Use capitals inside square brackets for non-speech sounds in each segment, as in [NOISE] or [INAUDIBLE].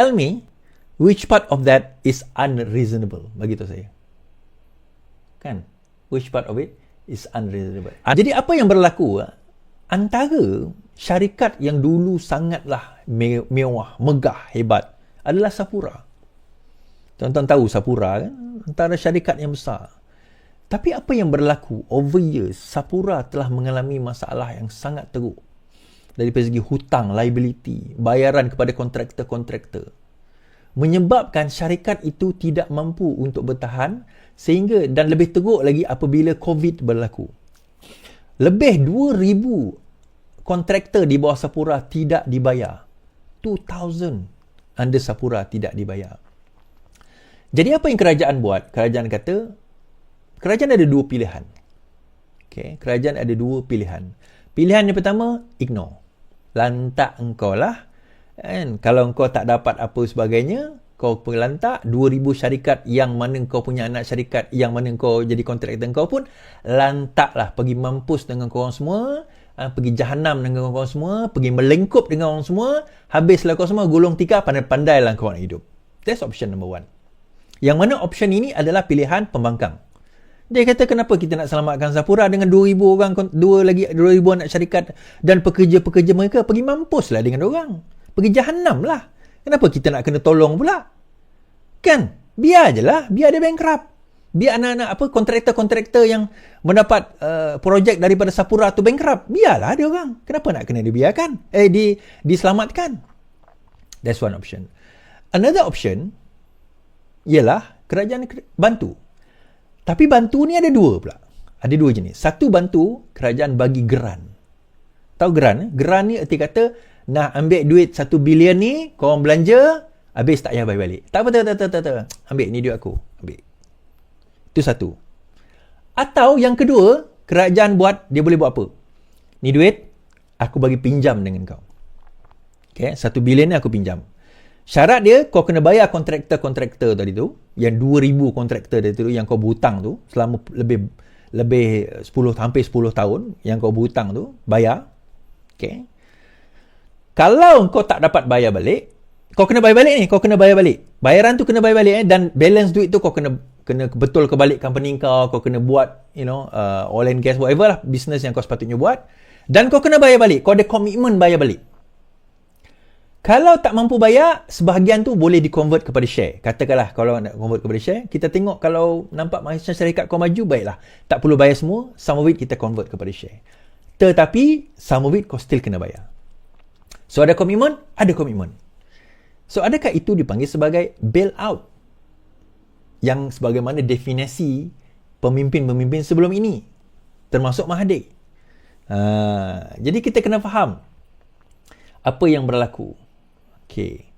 Tell me which part of that is unreasonable bagi tu saya. Kan? Which part of it is unreasonable. Jadi apa yang berlaku ah, antara syarikat yang dulu sangatlah mewah, megah, hebat adalah Sapura. Tuan-tuan tahu Sapura kan? Antara syarikat yang besar. Tapi apa yang berlaku over years, Sapura telah mengalami masalah yang sangat teruk. Dari segi hutang, liability, bayaran kepada kontraktor-kontraktor. Menyebabkan syarikat itu tidak mampu untuk bertahan sehingga dan lebih teruk lagi apabila COVID berlaku. Lebih 2,000 kontraktor di bawah Sapura tidak dibayar. 2,000 under Sapura tidak dibayar. Jadi apa yang kerajaan buat? Kerajaan kata, kerajaan ada dua pilihan. Okay, kerajaan ada dua pilihan. Pilihan yang pertama, ignore. Lantak engkau lah. And kalau engkau tak dapat apa sebagainya, kau pelantak 2000 syarikat yang mana kau punya anak syarikat yang mana kau jadi kontraktor kau pun lantaklah pergi mampus dengan kau orang semua ha, pergi jahanam dengan kau orang semua pergi melengkup dengan orang semua habislah kau semua gulung tikar pandai-pandailah kau nak hidup. That's option number one. Yang mana option ini adalah pilihan pembangkang dia kata kenapa kita nak selamatkan Sapura dengan 2000 orang dua lagi 2000 anak syarikat dan pekerja-pekerja mereka pergi mampuslah dengan orang pergi jahanam lah Kenapa kita nak kena tolong pula? Kan? Biar je lah. Biar dia bankrupt. Biar anak-anak apa kontraktor-kontraktor yang mendapat uh, projek daripada Sapura tu bankrupt. Biarlah dia orang. Kenapa nak kena dibiarkan? Eh, di, diselamatkan. That's one option. Another option ialah kerajaan bantu. Tapi bantu ni ada dua pula. Ada dua jenis. Satu bantu kerajaan bagi geran. Tahu geran? Eh? Geran ni erti kata nak ambil duit satu bilion ni, kau orang belanja, habis tak payah bayar balik. Tak apa, tak, tak, tak, tak, tak. Ambil, ni duit aku. Ambil. Itu satu. Atau yang kedua, kerajaan buat, dia boleh buat apa? Ni duit, aku bagi pinjam dengan kau. Okay, satu bilion ni aku pinjam. Syarat dia, kau kena bayar kontraktor-kontraktor tadi tu, yang 2000 kontraktor tadi tu, yang kau berhutang tu, selama lebih lebih 10 hampir 10 tahun yang kau berhutang tu bayar okey kalau kau tak dapat bayar balik, kau kena bayar balik ni, kau kena bayar balik. Bayaran tu kena bayar balik eh dan balance duit tu kau kena kena betul ke balik company kau, kau kena buat, you know, uh, oil and gas whatever lah business yang kau sepatutnya buat dan kau kena bayar balik. Kau ada komitmen bayar balik. Kalau tak mampu bayar, sebahagian tu boleh di-convert kepada share. Katakanlah kalau nak convert kepada share, kita tengok kalau nampak macam syarikat kau maju, baiklah. Tak perlu bayar semua, some of it kita convert kepada share. Tetapi, some of it kau still kena bayar. So ada komitmen? Ada komitmen. So adakah itu dipanggil sebagai bailout? Yang sebagaimana definisi pemimpin-pemimpin sebelum ini. Termasuk Mahathir. Uh, jadi kita kena faham apa yang berlaku. Okay.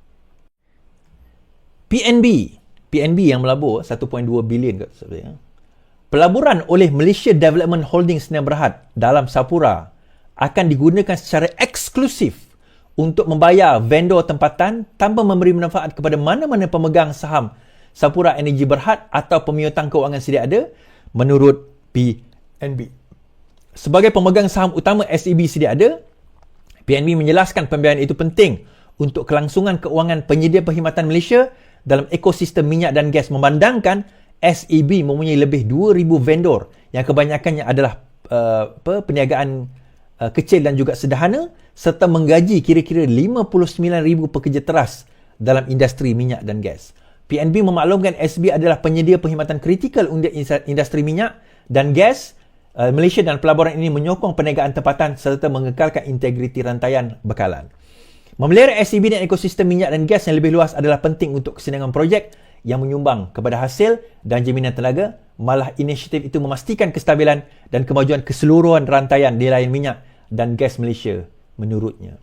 PNB. PNB yang melabur 1.2 bilion kat sebenarnya. Pelaburan oleh Malaysia Development Holdings Sdn Berhad dalam Sapura akan digunakan secara eksklusif untuk membayar vendor tempatan tanpa memberi manfaat kepada mana-mana pemegang saham Sapura Energy Berhad atau pemiutang kewangan sedia ada menurut PNB. Sebagai pemegang saham utama SEB sedia ada, PNB menjelaskan pembiayaan itu penting untuk kelangsungan keuangan penyedia perkhidmatan Malaysia dalam ekosistem minyak dan gas memandangkan SEB mempunyai lebih 2,000 vendor yang kebanyakannya adalah uh, perniagaan uh, kecil dan juga sederhana serta menggaji kira-kira 59,000 pekerja teras dalam industri minyak dan gas. PNB memaklumkan SB adalah penyedia perkhidmatan kritikal untuk industri minyak dan gas. Uh, Malaysia dan pelaburan ini menyokong perniagaan tempatan serta mengekalkan integriti rantaian bekalan. Memelihara SCB dan ekosistem minyak dan gas yang lebih luas adalah penting untuk kesenangan projek yang menyumbang kepada hasil dan jaminan tenaga. Malah inisiatif itu memastikan kestabilan dan kemajuan keseluruhan rantaian di lain minyak dan gas Malaysia menurutnya.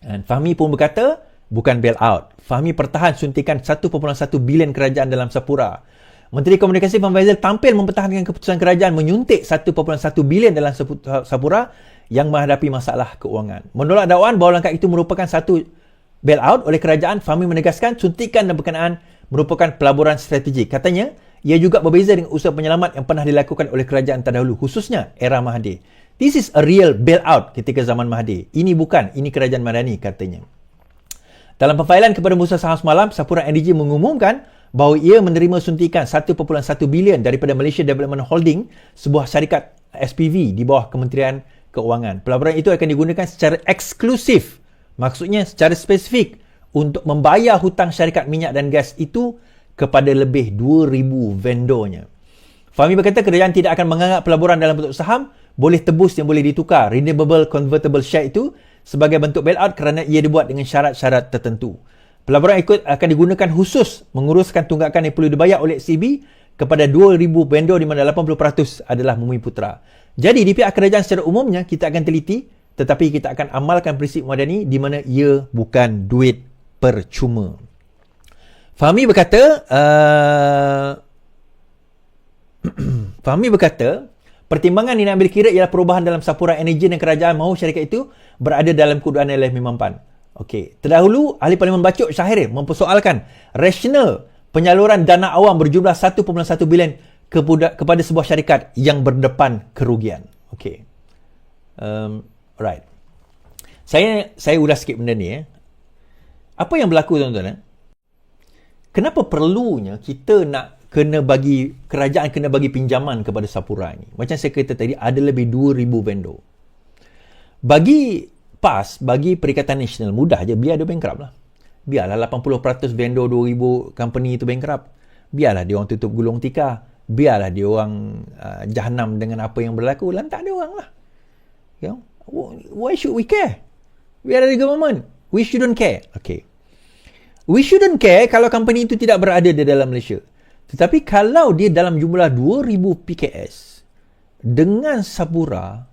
Dan Fahmi pun berkata, bukan bail out. Fahmi pertahan suntikan 1.1 bilion kerajaan dalam Sapura. Menteri Komunikasi Fan Faizal tampil mempertahankan keputusan kerajaan menyuntik 1.1 bilion dalam Sapura yang menghadapi masalah keuangan. Menolak dakwaan bahawa langkah itu merupakan satu bail out oleh kerajaan, Fahmi menegaskan suntikan dan berkenaan merupakan pelaburan strategik. Katanya, ia juga berbeza dengan usaha penyelamat yang pernah dilakukan oleh kerajaan terdahulu, khususnya era Mahathir. This is a real bailout ketika zaman Mahathir. Ini bukan, ini kerajaan Madani katanya. Dalam pemfailan kepada Bursa Saham semalam, Sapura Energy mengumumkan bahawa ia menerima suntikan 1.1 bilion daripada Malaysia Development Holding, sebuah syarikat SPV di bawah Kementerian Keuangan. Pelaburan itu akan digunakan secara eksklusif, maksudnya secara spesifik untuk membayar hutang syarikat minyak dan gas itu kepada lebih 2,000 vendornya. Fahmi berkata kerajaan tidak akan menganggap pelaburan dalam bentuk saham boleh tebus yang boleh ditukar renewable convertible share itu sebagai bentuk bailout kerana ia dibuat dengan syarat-syarat tertentu. Pelaburan ikut akan digunakan khusus menguruskan tunggakan yang perlu dibayar oleh CB kepada 2,000 vendor di mana 80% adalah Bumi Putra. Jadi di pihak kerajaan secara umumnya kita akan teliti tetapi kita akan amalkan prinsip madani di mana ia bukan duit percuma. Fahmi berkata, uh, [CLEARS THROAT] Fahmi berkata, pertimbangan yang ambil kira ialah perubahan dalam sapuran energi dan kerajaan mahu syarikat itu berada dalam kedudukan LF memampan. Okey, terdahulu ahli parlimen Bacok Syahrir mempersoalkan rasional penyaluran dana awam berjumlah 1.1 bilion kepada sebuah syarikat yang berdepan kerugian. Okey. Um, right. Saya saya ulas sikit benda ni eh. Apa yang berlaku tuan-tuan eh? kenapa perlunya kita nak kena bagi kerajaan kena bagi pinjaman kepada Sapura ni macam saya kata tadi ada lebih 2000 vendor bagi PAS bagi Perikatan Nasional mudah je biar dia bankrupt lah biarlah 80% vendor 2000 company itu bankrupt biarlah dia orang tutup gulung tika biarlah dia orang uh, jahanam dengan apa yang berlaku. Lantak dia orang lah. You know? why should we care? We are the government. We shouldn't care. Okay. We shouldn't care kalau company itu tidak berada di dalam Malaysia. Tetapi kalau dia dalam jumlah 2000 PKS dengan Sabura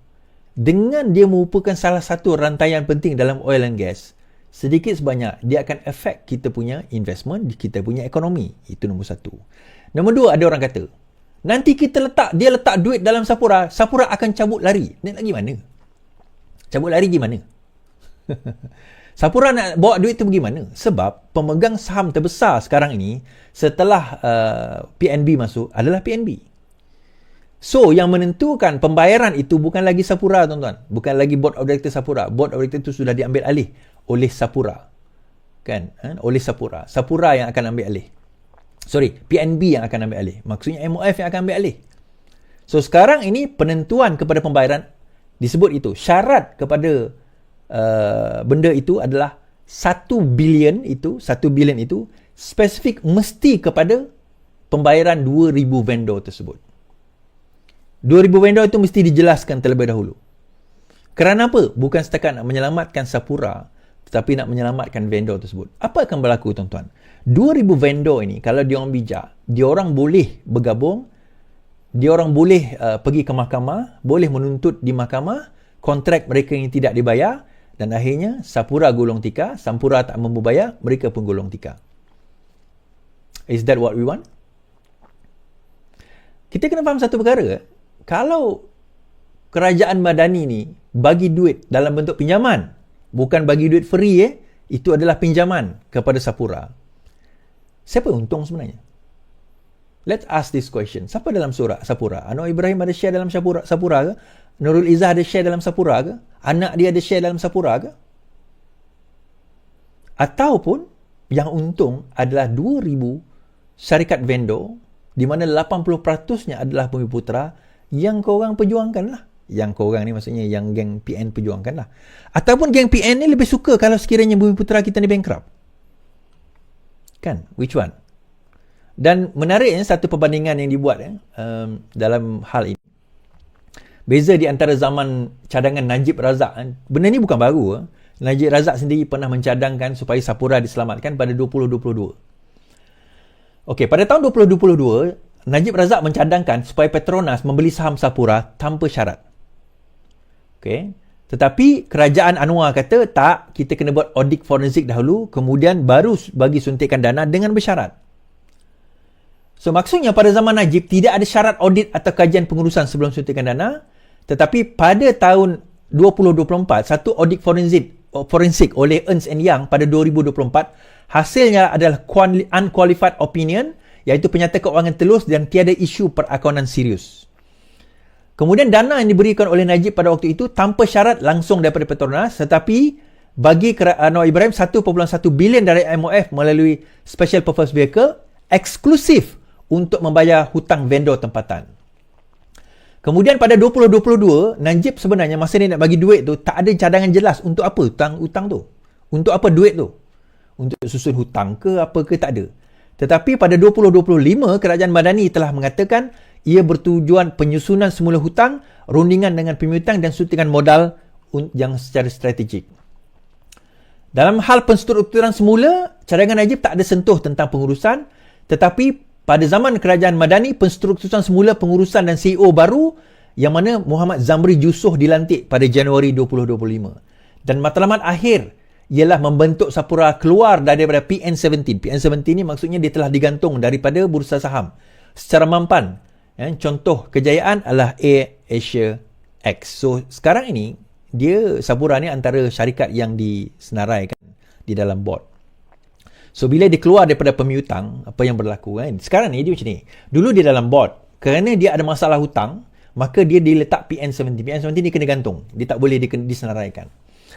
dengan dia merupakan salah satu rantaian penting dalam oil and gas sedikit sebanyak dia akan affect kita punya investment kita punya ekonomi. Itu nombor satu. Nombor dua ada orang kata nanti kita letak dia letak duit dalam Sapura Sapura akan cabut lari ni lagi mana cabut lari gimana [LAUGHS] Sapura nak bawa duit tu pergi mana? Sebab pemegang saham terbesar sekarang ini setelah uh, PNB masuk adalah PNB. So, yang menentukan pembayaran itu bukan lagi Sapura, tuan-tuan. Bukan lagi Board of Director Sapura. Board of Director itu sudah diambil alih oleh Sapura. Kan? Ha? Oleh Sapura. Sapura yang akan ambil alih. Sorry, PNB yang akan ambil alih. Maksudnya MOF yang akan ambil alih. So, sekarang ini penentuan kepada pembayaran disebut itu. Syarat kepada Uh, benda itu adalah 1 bilion itu 1 bilion itu spesifik mesti kepada pembayaran 2000 vendor tersebut 2000 vendor itu mesti dijelaskan terlebih dahulu kerana apa? bukan setakat nak menyelamatkan Sapura tetapi nak menyelamatkan vendor tersebut apa akan berlaku tuan-tuan 2000 vendor ini kalau dia orang bijak dia orang boleh bergabung dia orang boleh uh, pergi ke mahkamah boleh menuntut di mahkamah kontrak mereka yang tidak dibayar dan akhirnya Sapura gulung tika, Sampura tak mampu bayar, mereka pun gulung tika. Is that what we want? Kita kena faham satu perkara. Kalau kerajaan madani ni bagi duit dalam bentuk pinjaman, bukan bagi duit free eh, itu adalah pinjaman kepada Sapura. Siapa untung sebenarnya? Let's ask this question. Siapa dalam surah Sapura? Anwar Ibrahim ada share dalam Sapura, Sapura ke? Nurul Izzah ada share dalam Sapura ke? Anak dia ada share dalam Sapura ke? Ataupun yang untung adalah 2000 syarikat vendor di mana 80%-nya adalah Bumi Putra yang korang perjuangkan lah. Yang korang ni maksudnya yang geng PN perjuangkan lah. Ataupun geng PN ni lebih suka kalau sekiranya Bumi Putra kita ni bankrupt. Kan? Which one? Dan menariknya satu perbandingan yang dibuat eh, um, dalam hal ini. Beza di antara zaman cadangan Najib Razak. Eh. Benda ni bukan baru. Eh. Najib Razak sendiri pernah mencadangkan supaya Sapura diselamatkan pada 2022. Okey, pada tahun 2022, Najib Razak mencadangkan supaya Petronas membeli saham Sapura tanpa syarat. Okey. Tetapi kerajaan Anwar kata tak, kita kena buat audit forensik dahulu kemudian baru bagi suntikan dana dengan bersyarat. So maksudnya pada zaman Najib tidak ada syarat audit atau kajian pengurusan sebelum suntikan dana tetapi pada tahun 2024, satu audit forensik, forensik oleh Ernst Young pada 2024, hasilnya adalah unqualified opinion, iaitu penyata keuangan telus dan tiada isu perakunan serius. Kemudian dana yang diberikan oleh Najib pada waktu itu tanpa syarat langsung daripada Petronas tetapi bagi Anwar Ibrahim 1.1 bilion dari MOF melalui Special Purpose Vehicle eksklusif untuk membayar hutang vendor tempatan. Kemudian pada 2022, Najib sebenarnya masa dia nak bagi duit tu tak ada cadangan jelas untuk apa hutang hutang tu. Untuk apa duit tu? Untuk susun hutang ke apa ke tak ada. Tetapi pada 2025, Kerajaan Madani telah mengatakan ia bertujuan penyusunan semula hutang, rundingan dengan pemiutang dan suntikan modal yang secara strategik. Dalam hal penstrukturan semula, cadangan Najib tak ada sentuh tentang pengurusan tetapi pada zaman kerajaan Madani, penstrukturan semula pengurusan dan CEO baru yang mana Muhammad Zamri Yusof dilantik pada Januari 2025. Dan matlamat akhir ialah membentuk Sapura keluar daripada PN17. PN17 ni maksudnya dia telah digantung daripada bursa saham secara mampan. Ya, contoh kejayaan adalah A Asia X. So sekarang ini dia Sapura ni antara syarikat yang disenaraikan di dalam board. So bila dia keluar daripada pemiutang, apa yang berlaku kan? Sekarang ni dia macam ni. Dulu dia dalam board, kerana dia ada masalah hutang, maka dia diletak PN70. PN70 ni kena gantung. Dia tak boleh disenaraikan.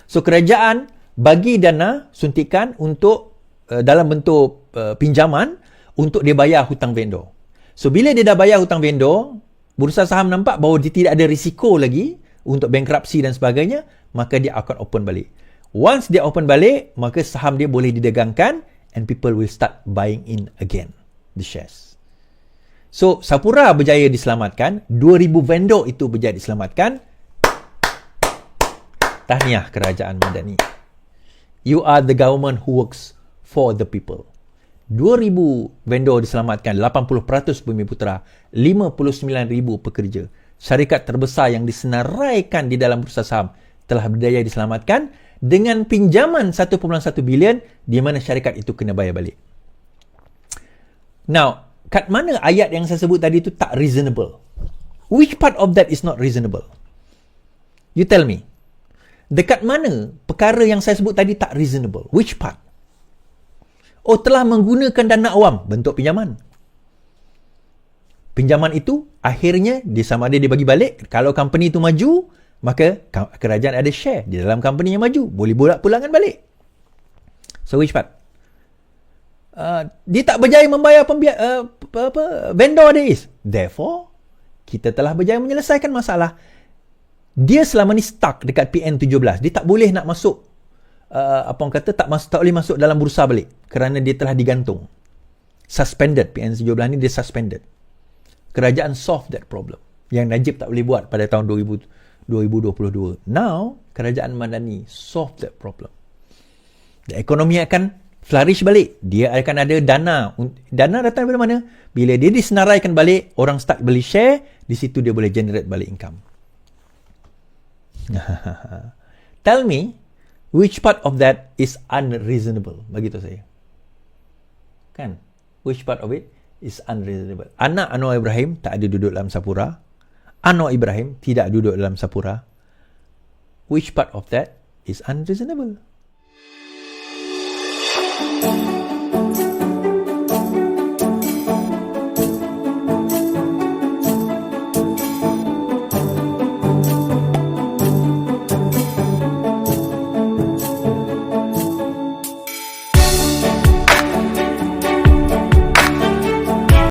So kerajaan bagi dana suntikan untuk uh, dalam bentuk uh, pinjaman untuk dia bayar hutang vendor. So bila dia dah bayar hutang vendor, bursa saham nampak bahawa dia tidak ada risiko lagi untuk bankruptcy dan sebagainya, maka dia akan open balik. Once dia open balik, maka saham dia boleh didagangkan and people will start buying in again the shares. So, Sapura berjaya diselamatkan, 2000 vendor itu berjaya diselamatkan. Tahniah kerajaan Madani. You are the government who works for the people. 2000 vendor diselamatkan, 80% bumi putera, 59,000 pekerja. Syarikat terbesar yang disenaraikan di dalam bursa saham telah berdaya diselamatkan dengan pinjaman 1.1 bilion di mana syarikat itu kena bayar balik. Now, kat mana ayat yang saya sebut tadi itu tak reasonable? Which part of that is not reasonable? You tell me. Dekat mana perkara yang saya sebut tadi tak reasonable? Which part? Oh, telah menggunakan dana awam. Bentuk pinjaman. Pinjaman itu akhirnya dia sama ada dia bagi balik. Kalau company itu maju, maka kerajaan ada share di dalam company yang maju. Boleh bolak pulangan balik. So which part? Uh, dia tak berjaya membayar pembiak, uh, apa, apa, vendor dia is. Therefore kita telah berjaya menyelesaikan masalah. Dia selama ni stuck dekat PN17 dia tak boleh nak masuk uh, apa orang kata tak masuk tak boleh masuk dalam bursa balik kerana dia telah digantung suspended PN17 ni dia suspended kerajaan solve that problem yang Najib tak boleh buat pada tahun 2000 2022. Now, kerajaan Madani solve that problem. The ekonomi akan flourish balik. Dia akan ada dana. Dana datang dari mana? Bila dia disenaraikan balik, orang start beli share, di situ dia boleh generate balik income. [LAUGHS] Tell me, which part of that is unreasonable? Bagi tu saya. Kan? Which part of it is unreasonable? Anak Anwar Ibrahim tak ada duduk dalam Sapura. Anwar Ibrahim tidak duduk dalam Sapura. Which part of that is unreasonable?